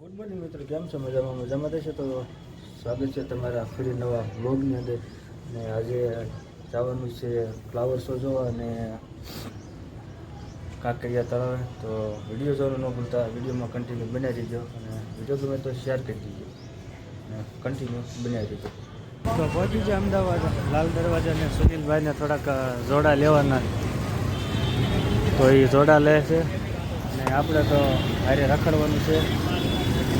Good morning મિત્રો, કેમ છો? મજામાં? મજામાં છે તો સ્વાગત છે તમારા ફરી નવા બ્લોગની અંદર. ને આજે જવાનું છે ફ્લાવર શો જોવા અને કાંકરિયા તળાવે. તો વીડિયો જોવાનું ન ભૂલતા, વિડીયોમાં કન્ટિન્યુ બનાવી દેજો અને વીડિયો ગમે તો શેર કરી દીધો અને કન્ટિન્યુ બનાવી દીધો તો પહોંચી છે અમદાવાદ, લાલ દરવાજા અને સુનિલભાઈને થોડાક જોડા લેવાના. તો એ જોડા લે છે. અને આપણે તો હારે રખડવાનું છે. અને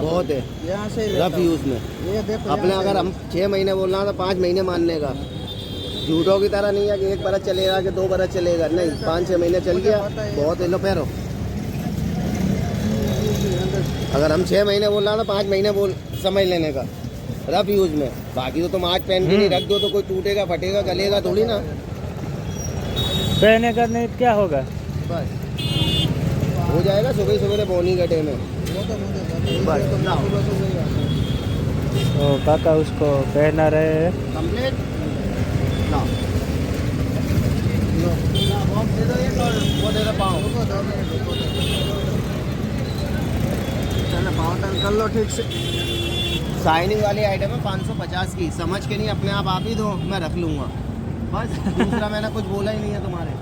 बहुत है। यहाँ से रफ यूज़ में। ये देखो अपने अगर हम छह महीने बोलना तो पाँच महीने मानने का जूटों की तरह नहीं है कि एक बरस चलेगा कि दो बरस चलेगा। नहीं पाँच छह महीने चल गया। बहुत है लो पैरो अगर हम छह महीने बोल रहा तो पाँच महीने बोल समझ लेने का। रफ यूज़ में। बाकी तो तुम आज पहन के नहीं रख दो तो कोई टूटेगा फटेगा गलेगा थोड़ी ना। पहने का नहीं तो क्या होगा? बस। हो जाएगा सुबह सुबह बोनी गड्ढे में। तो काका उसको पहना रहे हैं। कर लो ठीक से। साइनिंग वाली आइटम है 550 की। समझ के नहीं अपने आप आप ही दो मैं रख लूँगा। बस दूसरा मैंने कुछ बोला ही नहीं है तुम्हारे।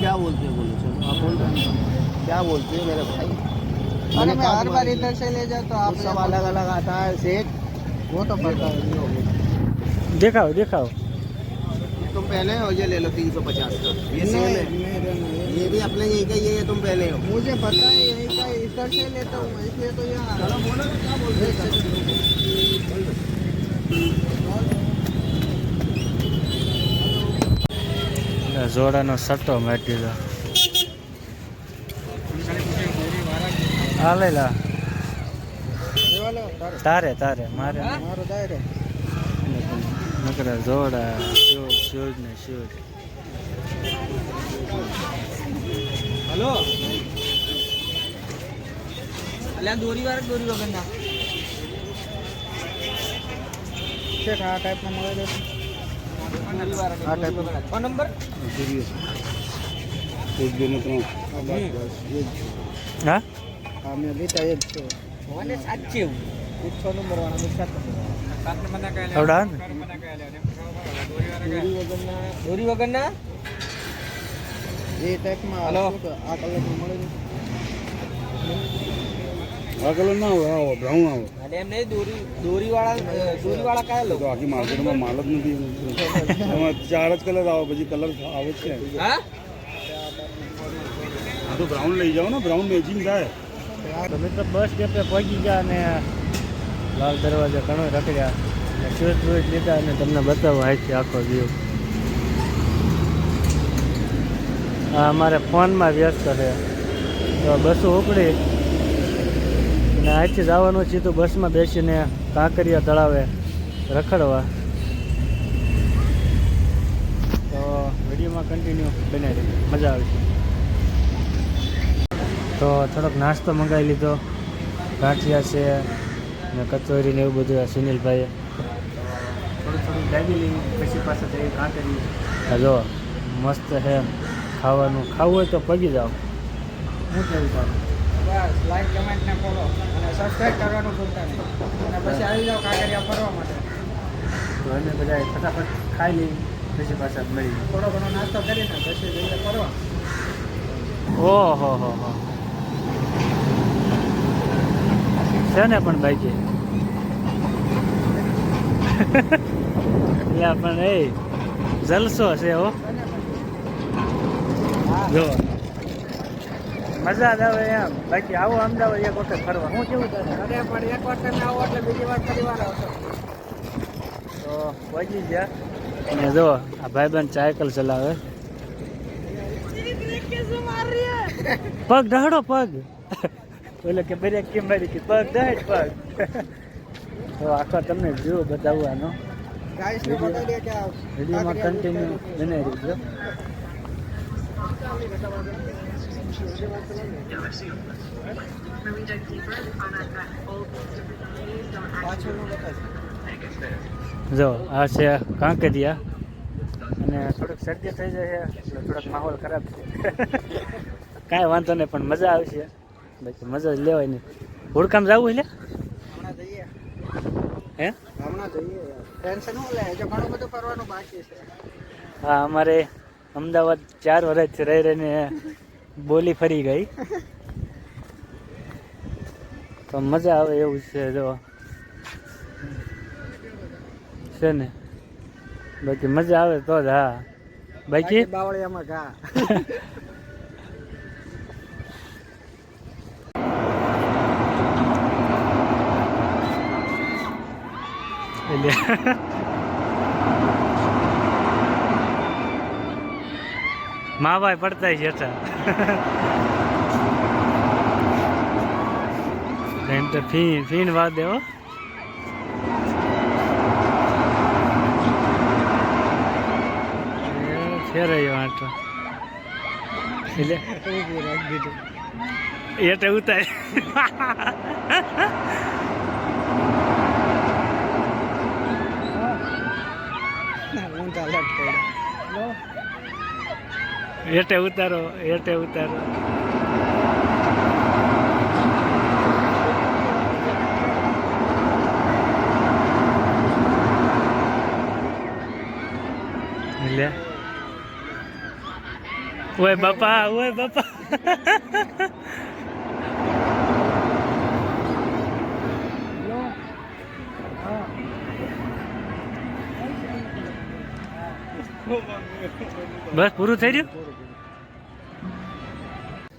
क्या बोलते हो बोलो चलो। आप बोल क्या बोलते हो मेरे भाई? अरे मैंने मैं कहा हर बार तुम्हारे इधर से ले जाता तो लिए। आप सब अलग अलग आता है सेट वो तो पता है दिखाओ दिखाओ ये तुम पहने हो ये ले लो 350 का ये सेम नहीं है नहीं रहने दो। ये भी अपने यही का ये ये तुम पहने हो मुझे पता है यही का इधर से लेता हूँ मैं, इसलिए तो यहाँ चलो बोलो ना क्या बोल रहे हो જોડાનો સટ્ટો મારી દીધો હા લઈ લા તારે તારે મારે. મારો દાયરો નકરા જોડા શૂઝ શૂઝ ને શૂઝ હલો? અલ્યા દોરી વાર દોરી વગરના? છે આ ટાઈપનો મળે છે આ ટાઈપનો કોણ નંબર? જોઈએ હા? મેં લીધા એ જ છે. મને સાચી એક છ નંબર વાળા મેં સાત નંબર ના કયા આવડા ને? દોરી વગરના? એ ટાઈપમાં હલો. આ કલર મળે આ કલર ના આવે આવો બ્રાઉન આવે. અને એમ નહીં દોરી દોરી વાળા દોરી વાળા કયા લોકો આખી માર્કેટમાં માલ જ નથી. એમાં ચાર જ કલર આવે પછી કલર આવે છે. હા? આ તો બ્રાઉન લઈ જાઓ ને બ્રાઉન મેચિંગ થાય. તો મિત્રો બસ ડેપે પહોંચી ગયા અને લાલ દરવાજા ઘણો રખડ્યા. અને શૂઝ બૂઝ લીધા અને તમને બતાવો અહીંથી આખો વ્યૂ. આ અમારે ફોનમાં વ્યસ્ત છે. તો બસો ઉપડી. અને અહીંથી જવાનું સીધું બસમાં બેસીને કાંકરિયા તળાવે રખડવા. તો વિડીયોમાં કન્ટિન્યુ બનાવી મજા આવશે. તો થોડોક નાસ્તો મંગાવી લીધો. ગાંઠિયા છે ને કચોરી ને એવું બધું સુનિલભાઈએ. થોડું થોડું લાગી લઈ પછી પાછા જઈ કાંકરી જો મસ્ત છે ખાવાનું ખાવું હોય તો પગી જાઓ. શું કેવું તારું? બસ લાઈક કમેન્ટ ને ફોલો અને સબસ્ક્રાઇબ કરવાનું ભૂલતા નહીં. અને પછી આવી જાઓ કાંકરિયા ફરવા માટે. તો અમે બધા ફટાફટ ખાઈ લઈ પછી પાછા મળી થોડો ઘણો નાસ્તો કરીને પછી જઈએ ફરવા. ઓહો હો હો. છે ને પણ બાઈકે એટલે પણ એ જલસો છે હો. જો. મજા જ આવે એમ. બાકી આવો અમદાવાદ એક વખત ફરવા. હું કેવું તને અરે પણ એક વાર તમે આવો એટલે બીજી વાર ફરી વાર આવશો. તો પહોંચી ગયા. અને જો આ ભાઈબંધ સાયકલ ચલાવે. પગ ઢાળો પગ. ઓલે કે બ્રેક કેમ મારી કે પગ જાય પગ તો આખો તમને વ્યૂ બતાવવાનો. વિડીયોમાં કન્ટિન્યુ બનાવી રહીજો જો આ છે કાંકરિયા. અને થોડુંક શરદી થઈ જાય છે એટલે થોડોક માહોલ ખરાબ છે. કાંઈ વાંધો નહીં પણ મજા આવશે. બાકી મજા જ લેવાય નહીં હુડકામ જવું એટલે હે? હા અમારે અમદાવાદ ચાર વર્ષથી રહી રહીને બોલી ફરી ગઈ. તો મજા આવે એવું છે જો. છે ને? બાકી મજા આવે તો જ હા. બાકી બાવળિયામાં ઘા. એટલે ભાઈ પડતા હેઠા. એમ તો ફીણ ફીણ વાત દેવો ફેરાયો આટો એટલે એટલે ઉતાર al te gustaron, te gustaron. Ué, papá, ué, papá. બસ, પૂરું થઈ રહ્યું?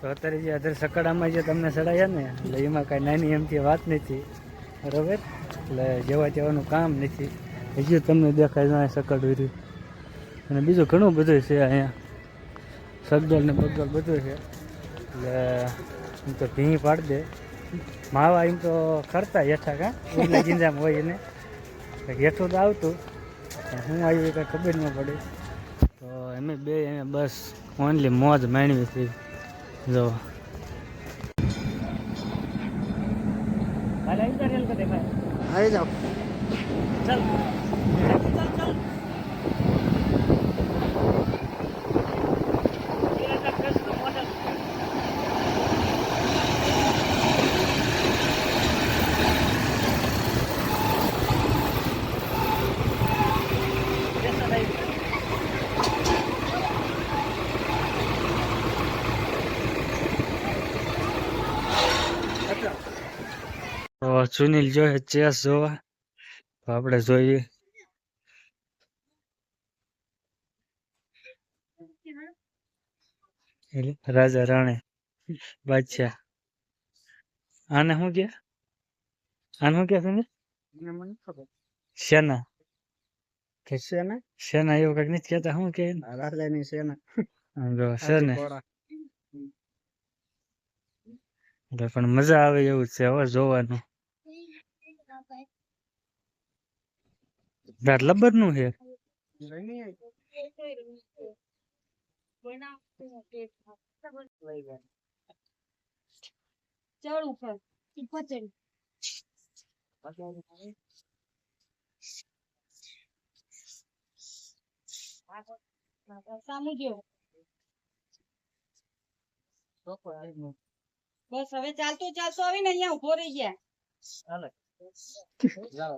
તો અત્યારે જે અધર સકડામાં જે તમને ચડાયા ને, એટલે એમાં કાંઈ નાની એમથી વાત નથી. બરાબર? એટલે જવા જવાનું કામ નથી. હજુ તમને દેખાય ના સકડ ઉર્યું અને બીજું ઘણું બધું છે અહીંયા. સગદોળ ને બગદોળ બધું છે. એટલે એમ તો ભીં પાડી દે. માવા એમ તો ખરતા હેઠા કાં? જિંદામાં હોય એને. હેઠું તો આવતું. હું આવ્યું એ કાંઈ ખબર ન પડી. તો એમે બે અહીંયા બસ ઓનલી મોજ માણવી હતી. જો. આવી જાઓ. તો સુનિલ જોઈએ ચેસ જોવા. તો આપણે જોઈએ. રાજા રાણે બાદશાહ. આને શું કે આને શું કે સુનિલ? સેના કે છે ને સેના એવું કંઈક નથી કેતા શું કે રાજાની. એટલે પણ મજા આવે એવું છે હવે જોવાનું. રાત લબરનું આવી. ચડ ઉપર ઉપર ચડ સામું જો બસ હવે ચાલતો ચાલતો આવીને અહીંયા ઊભો રહી ગયા ચાલ